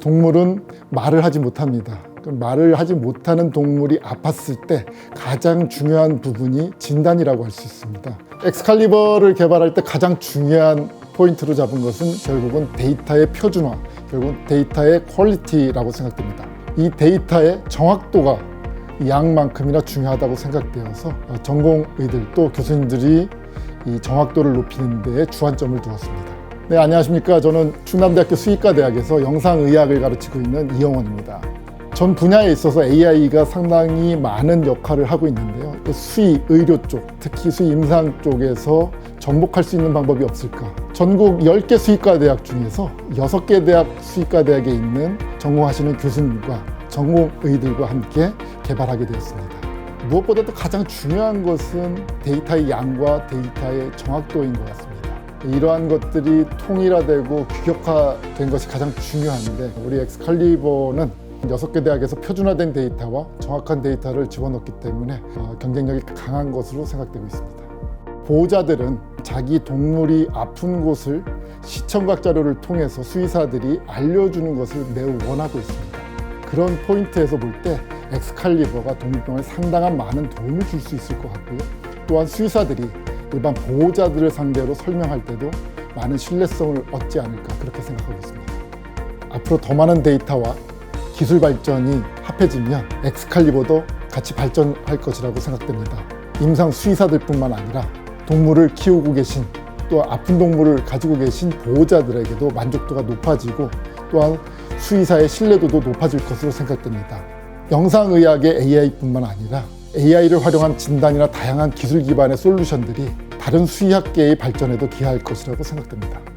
동물은 말을 하지 못합니다. 그럼 말을 하지 못하는 동물이 아팠을 때 가장 중요한 부분이 진단이라고 할 수 있습니다. 엑스칼리버를 개발할 때 가장 중요한 포인트로 잡은 것은 결국은 데이터의 표준화, 결국은 데이터의 퀄리티라고 생각됩니다. 이 데이터의 정확도가 이 양만큼이나 중요하다고 생각되어서 어, 전공의들 또 교수님들이 이 정확도를 높이는 데에 주안점을 두었습니다. 네, 안녕하십니까. 저는 충남대학교 수의과대학에서 영상의학을 가르치고 있는 이영원입니다. 전 분야에 있어서 AI가 상당히 많은 역할을 하고 있는데요. 수의, 의료 쪽, 특히 수의 임상 쪽에서 접목할 수 있는 방법이 없을까? 전국 10개 수의과 대학 중에서 6개 대학 수의과 대학에 있는 전공하시는 교수님과 전공의들과 함께 개발하게 되었습니다. 무엇보다도 가장 중요한 것은 데이터의 양과 데이터의 정확도인 것 같습니다. 이러한 것들이 통일화되고 규격화된 것이 가장 중요한데 우리 엑스칼리버는 여섯 개 대학에서 표준화된 데이터와 정확한 데이터를 집어넣기 때문에 어, 경쟁력이 강한 것으로 생각되고 있습니다. 보호자들은 자기 동물이 아픈 곳을 시청각 자료를 통해서 수의사들이 알려주는 것을 매우 원하고 있습니다. 그런 포인트에서 볼 때 엑스칼리버가 동물병원에 상당한 많은 도움을 줄 수 있을 것 같고요. 또한 수의사들이 일반 보호자들을 상대로 설명할 때도 많은 신뢰성을 얻지 않을까 그렇게 생각하고 있습니다. 앞으로 더 많은 데이터와 기술 발전이 합해지면 엑스칼리버도 같이 발전할 것이라고 생각됩니다. 임상 수의사들뿐만 아니라 동물을 키우고 계신 또 아픈 동물을 가지고 계신 보호자들에게도 만족도가 높아지고 또한 수의사의 신뢰도도 높아질 것으로 생각됩니다. 영상의학의 AI뿐만 아니라 AI를 활용한 진단이나 다양한 기술 기반의 솔루션들이 다른 수의학계의 발전에도 기여할 것이라고 생각됩니다.